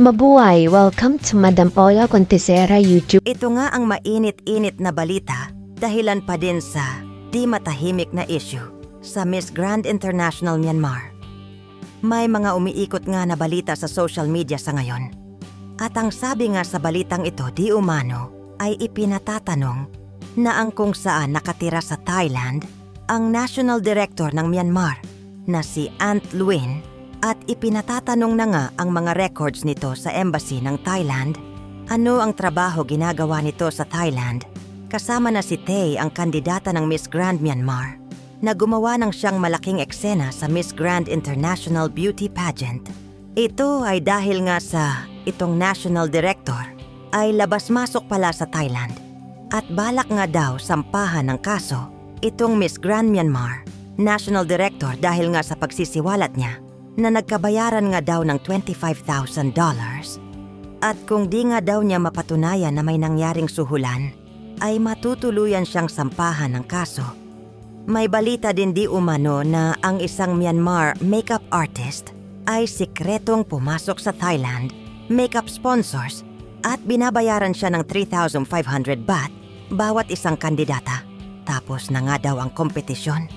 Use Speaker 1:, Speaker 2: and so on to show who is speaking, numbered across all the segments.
Speaker 1: Mabuhay! Welcome to Madam Ola Contesera YouTube.
Speaker 2: Ito nga ang mainit-init na balita dahilan pa din sa di matahimik na issue sa Miss Grand International Myanmar. May mga umiikot nga na balita sa social media sa ngayon. At ang sabi nga sa balitang ito di umano ay ipinatatanong na ang kung saan nakatira sa Thailand ang National Director ng Myanmar na si Ant Luin at ipinatatanong na nga ang mga records nito sa embassy ng Thailand ano ang trabaho ginagawa nito sa Thailand? Kasama na si Tay ang kandidata ng Miss Grand Myanmar na gumawa ng siyang malaking eksena sa Miss Grand International Beauty Pageant. Ito ay dahil nga sa itong national director ay labas-masok pala sa Thailand at balak nga daw sampahan ng kaso itong Miss Grand Myanmar national director dahil nga sa pagsisiwalat niya na nagkabayaran nga daw ng $25,000 at kung di nga daw niya mapatunayan na may nangyaring suhulan, ay matutuluyan siyang sampahan ng kaso. May balita din di umano na ang isang Myanmar makeup artist ay sikretong pumasok sa Thailand, makeup sponsors, at binabayaran siya ng 3,500 baht bawat isang kandidata. Tapos na nga daw ang kompetisyon.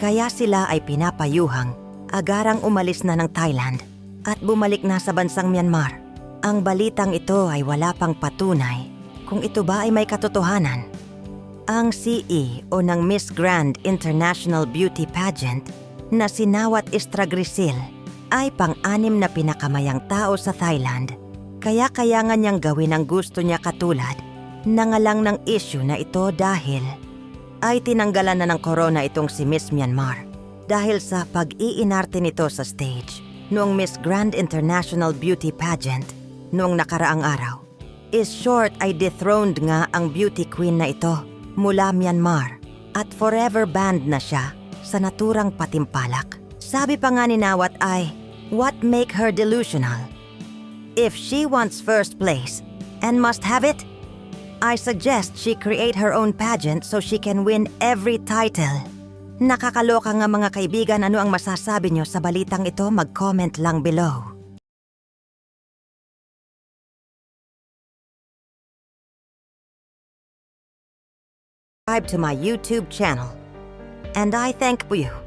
Speaker 2: Kaya sila ay pinapayuhang agarang umalis na ng Thailand at bumalik na sa bansang Myanmar. Ang balitang ito ay wala pang patunay kung ito ba ay may katotohanan. Ang CEO ng Miss Grand International Beauty Pageant na si Nawat Istragrisil ay pang-anim na pinakamayang tao sa Thailand. Kaya kayangan niyang gawin ang gusto niya katulad na nga lang ng issue na ito dahil ay tinanggalan na ng corona itong si Miss Myanmar dahil sa pag-iinarte nito sa stage noong Miss Grand International Beauty Pageant noong nakaraang araw. Is short ay dethroned nga ang beauty queen na ito mula Myanmar at forever banned na siya sa naturang patimpalak. Sabi pa nga ni Nawat ay, what make her delusional? If she wants first place and must have it, I suggest she create her own pageant so she can win every title. Nakakaloka nga mga kaibigan ano ang masasabi nyo sa balitang ito mag-comment lang below. Subscribe to my YouTube channel. And I thank you